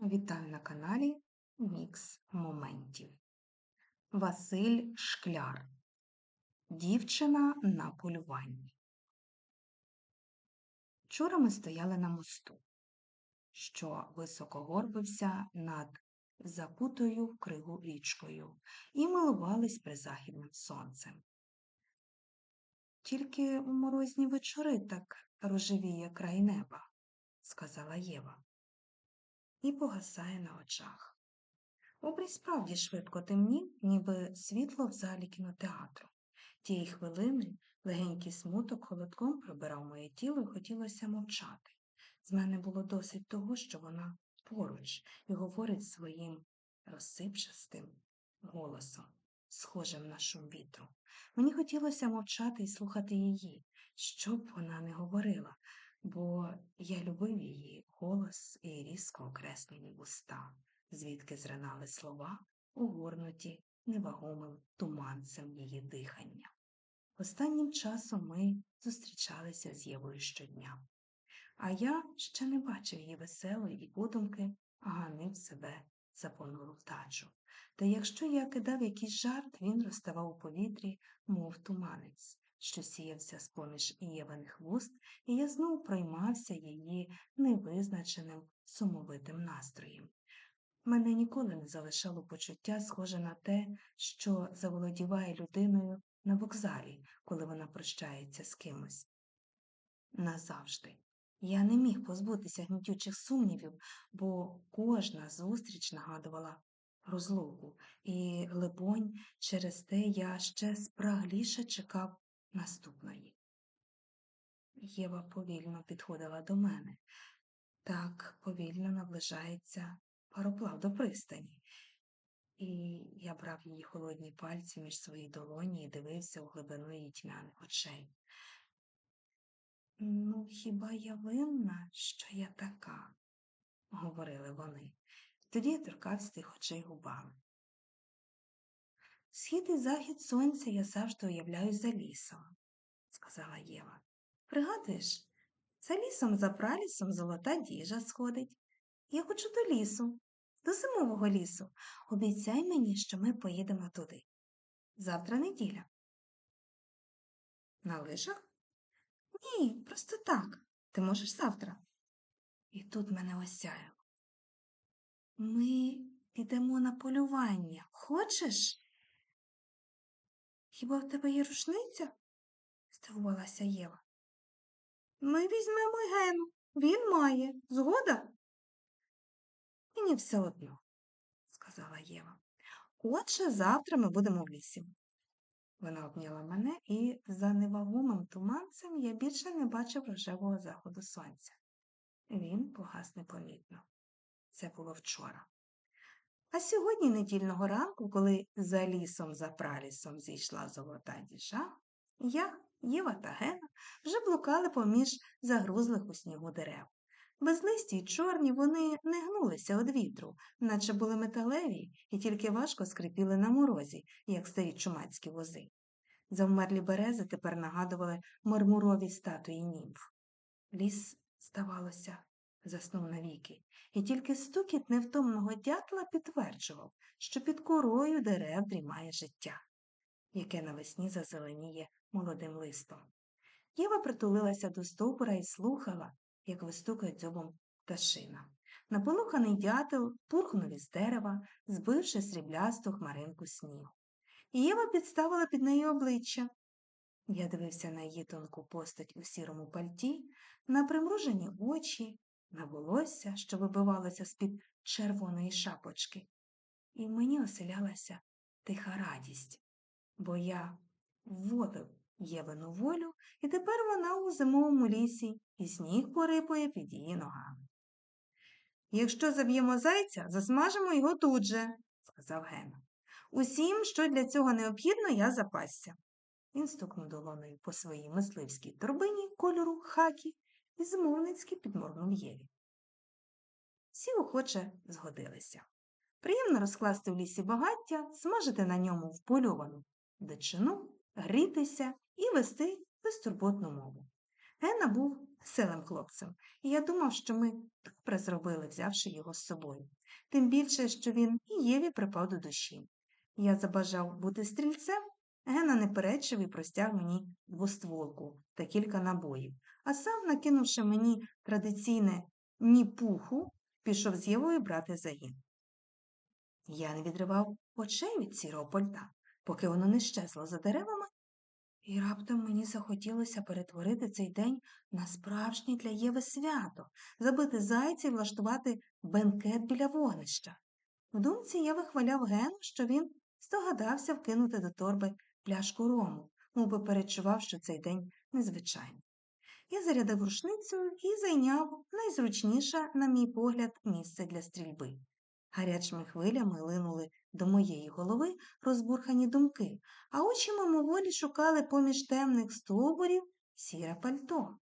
Вітаю на каналі Мікс Моментів. Василь Шкляр. Дівчина на полюванні. Вчора ми стояли на мосту, що високо горбився над запутою в кригу річкою, і милувались призахідним сонцем. Тільки у морозні вечори так рожевіє край неба, сказала Єва і погасає на очах. Обрій справді швидко темнів, ніби світло в залі кінотеатру. Тієї хвилини легенький смуток холодком пробирав моє тіло і хотілося мовчати. З мене було досить того, що вона поруч і говорить своїм розсипчастим голосом, схожим на шум вітру. Мені хотілося мовчати і слухати її, що б вона не говорила, бо я любив її голос і різко окреслені вуста, звідки зринали слова, угорнуті невагомим туманцем її дихання. Останнім часом ми зустрічалися з Євою щодня, а я ще не бачив її веселої і подумки, а ганив себе за понуру вдачу. Та якщо я кидав якийсь жарт, він розставав у повітрі, мов туманець що сіявся з поміж Євиних вуст, і я знову проймався її невизначеним сумовитим настроєм. Мене ніколи не залишало почуття, схоже на те, що заволодіває людиною на вокзалі, коли вона прощається з кимось. Назавжди. Я не міг позбутися гнітючих сумнівів, бо кожна зустріч нагадувала розлуку, і, либонь, через те я ще спрагліше чекав наступної. Єва повільно підходила до мене. Так повільно наближається пароплав до пристані. І я брав її холодні пальці між свої долоні і дивився у глибину її тьмяних очей. Ну, хіба я винна, що я така? говорили вони. Тоді я торкався тих очей губами. Схід і захід сонця я завжди уявляю за лісом, сказала Єва. Пригадуєш, за лісом за пралісом золота діжа сходить. Я хочу до лісу, до зимового лісу. Обіцяй мені, що ми поїдемо туди. Завтра неділя. На лижах? Ні, просто так. Ти можеш завтра. І тут мене осяяло. Ми підемо на полювання. Хочеш? Хіба в тебе є рушниця? здивувалася Єва. Ми візьмемо Гену. Він має. Згода? Мені все одно, сказала Єва. Отже, завтра ми будемо в лісі. Вона обняла мене, і за невагомим туманцем я більше не бачив рожевого заходу сонця. Він погас непомітно. Це було вчора. А сьогодні недільного ранку, коли за лісом за пралісом зійшла золота діжа, я, Єва та Гена вже блукали поміж загрузлих у снігу дерев. Безлисті й чорні вони не гнулися від вітру, наче були металеві і тільки важко скрипіли на морозі, як старі чумацькі вози. Завмерлі берези тепер нагадували мармурові статуї німф. Ліс, здавалося, заснув навіки, і тільки стукіт невтомного дятла підтверджував, що під корою дерев дрімає життя, яке навесні зазеленіє молодим листом. Єва притулилася до стовбура і слухала, як вистукає дзьобом пташина. Наполуханий дятел пурхнув із дерева, збивши сріблясту хмаринку снігу. Єва підставила під неї обличчя. Я дивився на її тонку постать у сірому пальті, на примружені очі, на волосся, що вибивалося з-під червоної шапочки, і мені оселялася тиха радість, бо я вводив Євину волю, і тепер вона у зимовому лісі, і сніг порипує під її ногами. Якщо заб'ємо зайця, засмажимо його тут же, сказав Гена. Усім, що для цього необхідно, я запасся. Він стукнув долоною по своїй мисливській торбині кольору хакі і змовницьки підморгнув Єві. Всі охоче згодилися. Приємно розкласти в лісі багаття, смажити на ньому впольовану дичину, грітися і вести безтурботну мову. Гена був веселим хлопцем, і я думав, що ми добре зробили, взявши його з собою. Тим більше, що він і Єві припав до душі. Я забажав бути стрільцем, Гена не перечив і простяг мені двостволку та кілька набоїв, а сам, накинувши мені традиційне ні пуху, пішов з Євою брати загін. Я не відривав очей від сірого польта, поки воно не щезло за деревами, і раптом мені захотілося перетворити цей день на справжнє для Єви свято, забити зайця і влаштувати бенкет біля вогнища. В думці я вихваляв Гену, що він здогадався вкинути до торби пляшку рому, мовби перечував, що цей день незвичайний. Я зарядив рушницю і зайняв найзручніше, на мій погляд, місце для стрільби. Гарячими хвилями линули до моєї голови розбурхані думки, а очі мимоволі шукали поміж темних стовбурів сіре пальто.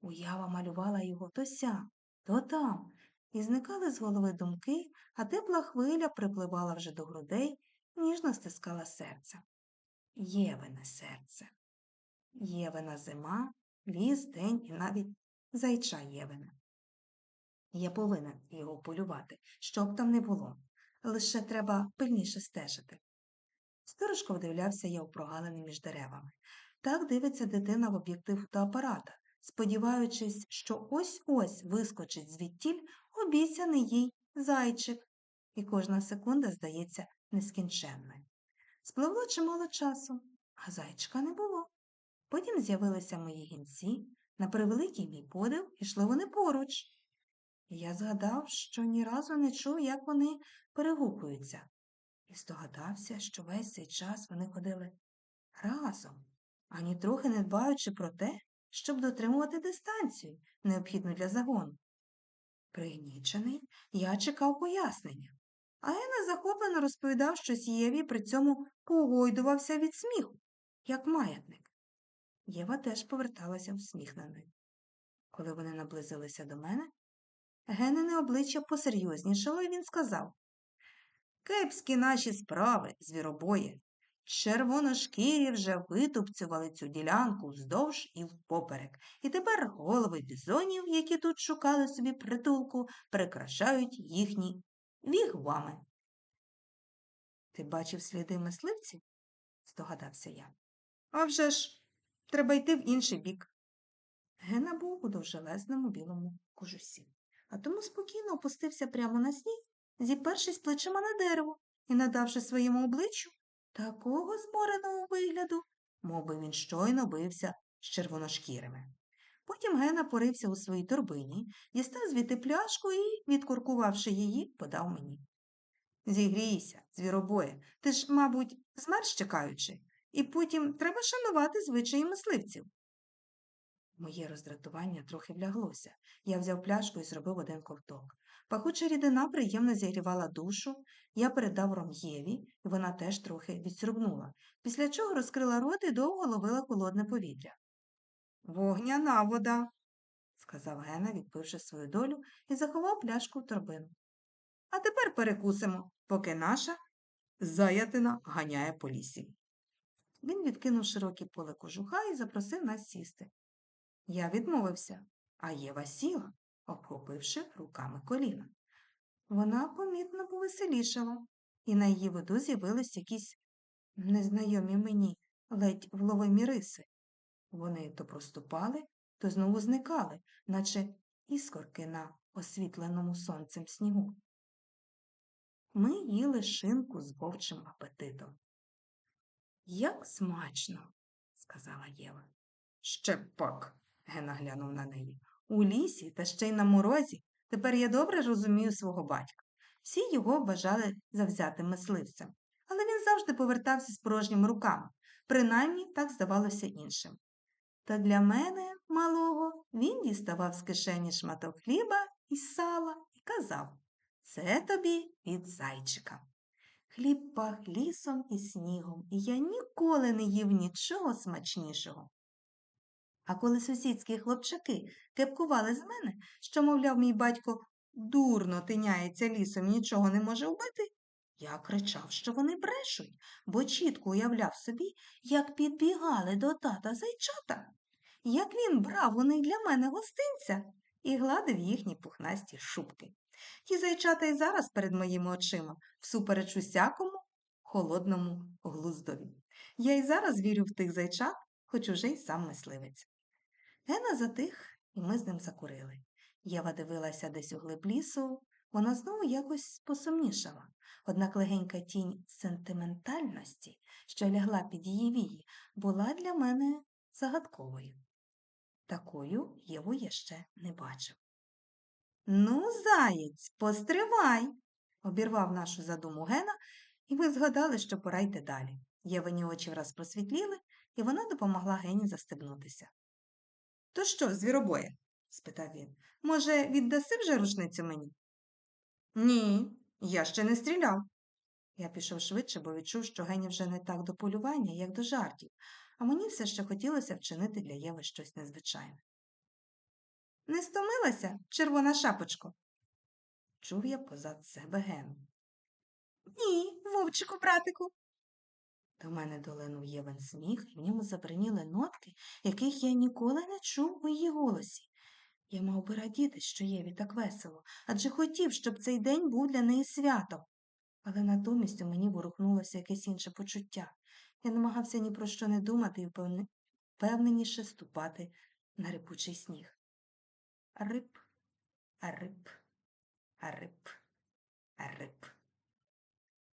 Уява малювала його то сям, то там, і зникали з голови думки, а тепла хвиля припливала вже до грудей, ніжно стискала серце. Євине серце. Євина зима, ліс, день і навіть зайча Євина. Я повинен його полювати, що б там не було. Лише треба пильніше стежити. Сторожко вдивлявся я у прогалини між деревами. Так дивиться дитина в об'єктив фотоапарата, сподіваючись, що ось-ось вискочить звідтіль обіцяний їй зайчик, і кожна секунда здається нескінченною. Спливло чимало часу, а зайчика не було. Потім з'явилися мої гінці, на превеликий мій подив ішли вони поруч. Я згадав, що ні разу не чув, як вони перегукуються, і здогадався, що весь цей час вони ходили разом, ані трохи не дбаючи про те, щоб дотримувати дистанцію, необхідну для загону. Пригнічений, я чекав пояснення, а Гена захоплено розповідав щось Єві, при цьому погойдувався від сміху, як маятник. Єва теж поверталася усміхненою. Коли вони наблизилися до мене, Генине обличчя посерйознішало, і він сказав Кепські наші справи, звіробоє. Червоношкірі вже витупцювали цю ділянку вздовж і впоперек, і тепер голови бізонів, які тут шукали собі притулку, прикрашають їхні вігвами. Ти бачив сліди мисливців? здогадався я. «А вже ж, треба йти в інший бік. Гена був у довжелезному білому кожусі а тому спокійно опустився прямо на сніг, зіпершись плечима на дерево і надавши своєму обличчю такого збореного вигляду, мов би він щойно бився з червоношкірими. Потім Гена порився у своїй торбині, дістав звідти пляшку і, відкуркувавши її, подав мені. Зігрійся, звіробоє, ти ж, мабуть, змерз чекаючи, і потім треба шанувати звичаї мисливців. Моє роздратування трохи вляглося. Я взяв пляшку і зробив один ковток. Пахуча рідина приємно зігрівала душу, я передав ром Єві, і вона теж трохи відсрубнула, після чого розкрила рот і довго ловила холодне повітря. Вогняна вода, сказав Гена, відпивши свою долю, і заховав пляшку в торбину. А тепер перекусимо, поки наша заятина ганяє по лісі. Він відкинув широке поле кожуха і запросив нас сісти. Я відмовився, а Єва сіла, обхопивши руками коліна. Вона помітно повеселішала, і на її виду з'явились якісь незнайомі мені ледь вловимі риси. Вони то проступали, то знову зникали, наче іскорки на освітленому сонцем снігу. Ми їли шинку з вовчим апетитом. Як смачно, сказала Єва. Ще пак, Гена глянув на неї. У лісі та ще й на морозі. Тепер я добре розумію свого батька. Всі його вважали завзятим мисливцем, але він завжди повертався з порожніми руками, принаймні так здавалося іншим. Та для мене, малого, він діставав з кишені шматок хліба і сала і казав це тобі від зайчика. Хліб пах лісом і снігом, і я ніколи не їв нічого смачнішого. А коли сусідські хлопчаки кепкували з мене, що, мовляв, мій батько дурно тиняється лісом нічого не може вбити, я кричав, що вони брешуть, бо чітко уявляв собі, як підбігали до тата зайчата. Як він брав у них для мене гостинця і гладив їхні пухнасті шубки. Ті зайчата й зараз перед моїми очима, всупереч усякому холодному глуздові. Я й зараз вірю в тих зайчат, хоч уже й сам мисливець. Гена затих, і ми з ним закурили. Єва дивилася десь у глиб лісу, вона знову якось посумнішала. Однак легенька тінь сентиментальності, що лягла під її вії, була для мене загадковою. Такою Єву я ще не бачив. Ну, заєць, постривай, обірвав нашу задуму Гена, і ми згадали, що пора йти далі. Євині очі враз просвітліли, і вона допомогла Гені застебнутися. То що, звіробоє? спитав він. Може, віддаси вже рушницю мені? Ні, я ще не стріляв. Я пішов швидше, бо відчув, що Гені вже не так до полювання, як до жартів, а мені все ще хотілося вчинити для Єви щось незвичайне. Не стомилася, червона шапочко? Чув я позад себе Гену. Ні, вовчику, братику. До мене долинув Євен сміх, і в ньому забриніли нотки, яких я ніколи не чув у її голосі. Я мав би радіти, що Єві так весело, адже хотів, щоб цей день був для неї святом. Але натомість у мені ворухнулося якесь інше почуття. Я намагався ні про що не думати і впевненіше ступати на рипучий сніг. Рип, рип, рип, рип.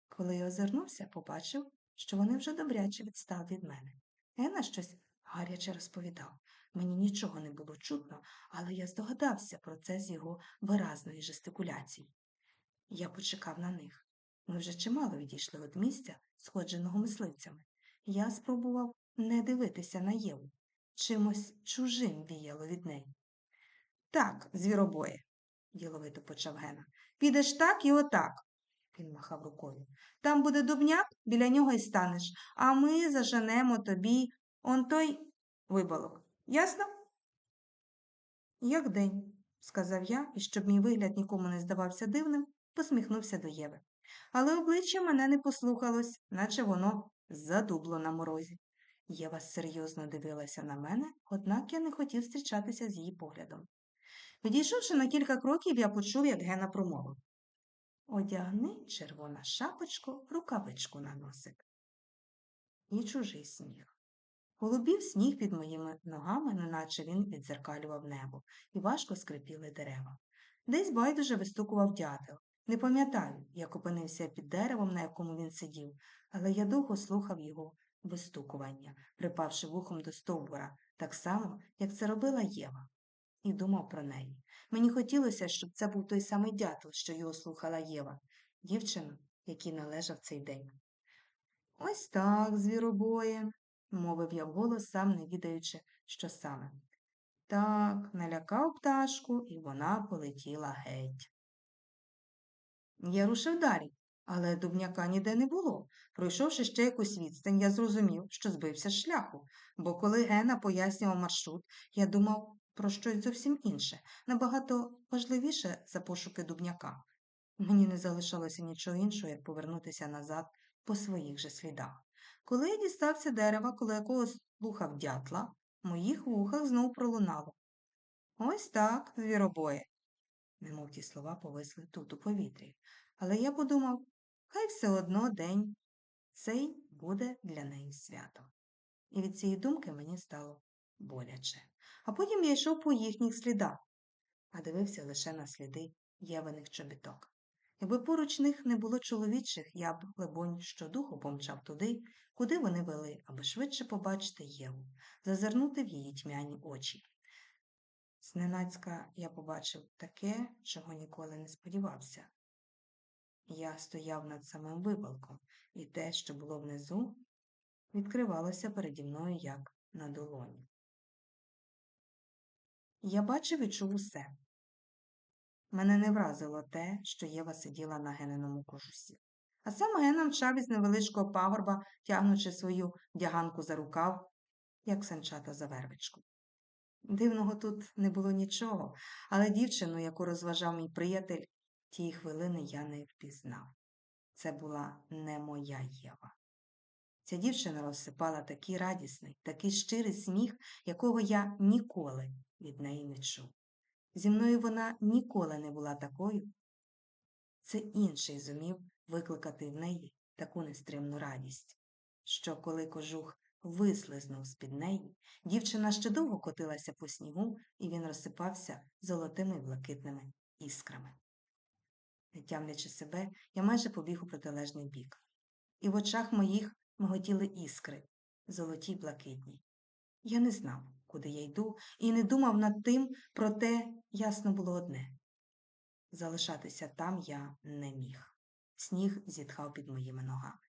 Коли я озирнувся, побачив, що вони вже добряче відстали від мене. Гена щось гаряче розповідав. Мені нічого не було чутно, але я здогадався про це з його виразної жестикуляції. Я почекав на них. Ми вже чимало відійшли від місця, сходженого мисливцями. Я спробував не дивитися на Єву. Чимось чужим віяло від неї. Так, звіробоє, діловито почав Гена. Підеш так і отак. Він махав рукою. Там буде дубняк, біля нього й станеш, а ми заженемо тобі он той виболок. Ясно? Як день, сказав я, і щоб мій вигляд нікому не здавався дивним, посміхнувся до Єви. Але обличчя мене не послухалось, наче воно задубло на морозі. Єва серйозно дивилася на мене, однак я не хотів зустрічатися з її поглядом. Відійшовши на кілька кроків, я почув, як Гена промовив. Одягни, червона шапочку, рукавичку на носик. І чужий сніг. Голубів сніг під моїми ногами, неначе він відзеркалював небо, і важко скрипіли дерева. Десь байдуже вистукував дятел. Не пам'ятаю, як опинився під деревом, на якому він сидів, але я довго слухав його вистукування, припавши вухом до стовбура, так само, як це робила Єва, і думав про неї. Мені хотілося, щоб це був той самий дятел, що його слухала Єва, дівчина, якій належав цей день. Ось так, звіробоє, мовив я вголос, сам не відаючи, що саме. Так, налякав пташку, і вона полетіла геть. Я рушив далі, але дубняка ніде не було. Пройшовши ще якусь відстань, я зрозумів, що збився з шляху, бо коли Гена пояснював маршрут, я думав про щось зовсім інше, набагато важливіше за пошуки дубняка. Мені не залишалося нічого іншого, як повернутися назад по своїх же слідах. Коли я дістався дерева, коло якого слухав дятла, в моїх вухах знов пролунало. Ось так, звіробоє. Немов ті слова повисли тут у повітрі. Але я подумав, хай все одно день цей буде для неї святом. І від цієї думки мені стало боляче. А потім я йшов по їхніх слідах, а дивився лише на сліди євиних чобіток. Якби поруч них не було чоловічих, я б, лебонь, щодуху помчав туди, куди вони вели, аби швидше побачити Єву, зазирнути в її тьмяні очі. Зненацька я побачив таке, чого ніколи не сподівався. Я стояв над самим вибалком, і те, що було внизу, відкривалося переді мною як на долоні. Я бачив і чув усе. Мене не вразило те, що Єва сиділа на гененому кожусі. А сам Гена мчав із невеличкого пагорба, тягнучи свою дяганку за рукав, як санчата за вервичку. Дивного тут не було нічого, але дівчину, яку розважав мій приятель, тієї хвилини я не впізнав. Це була не моя Єва. Ця дівчина розсипала такий радісний, такий щирий сміх, якого я ніколи від неї не чув. Зі мною вона ніколи не була такою. Це інший зумів викликати в неї таку нестримну радість, що коли кожух вислизнув з-під неї, дівчина ще довго котилася по снігу, і він розсипався золотими блакитними іскрами. Не тямлячи себе, я майже побіг у протилежний бік, і в очах моїх миготіли іскри, золоті й блакитні. Я не знав, куди я йду, і не думав над тим, проте ясно було одне залишатися там я не міг. Сніг зітхав під моїми ногами.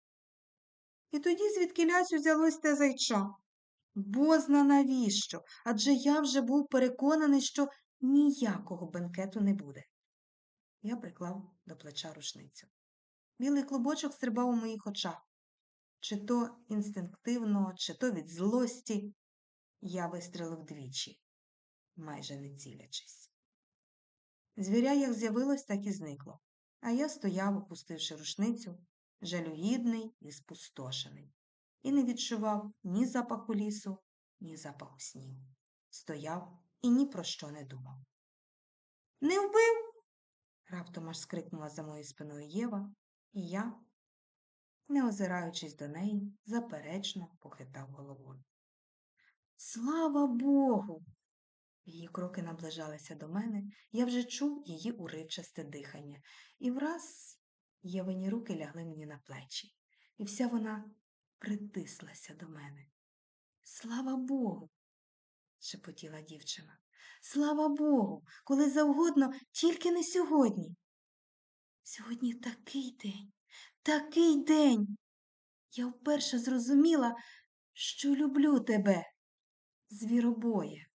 І тоді звідкилясь узялось те зайча. Бозна навіщо? Адже я вже був переконаний, що ніякого бенкету не буде. Я приклав до плеча рушницю. Білий клубочок стрибав у моїх очах. Чи то інстинктивно, чи то від злості, я вистрелив двічі, майже не цілячись. Звіря як з'явилось, так і зникло, а я стояв, опустивши рушницю, жалюгідний і спустошений, і не відчував ні запаху лісу, ні запаху снігу. Стояв і ні про що не думав. Не вбив? раптом аж скрикнула за моєю спиною Єва, і я, не озираючись до неї, заперечно похитав головою. Слава Богу! Її кроки наближалися до мене, я вже чув її уривчасте дихання, і враз Євині руки лягли мені на плечі, і вся вона притислася до мене. Слава Богу, шепотіла дівчина. Слава Богу, коли завгодно, тільки не сьогодні. Сьогодні такий день, такий день. Я вперше зрозуміла, що люблю тебе, звіробоє.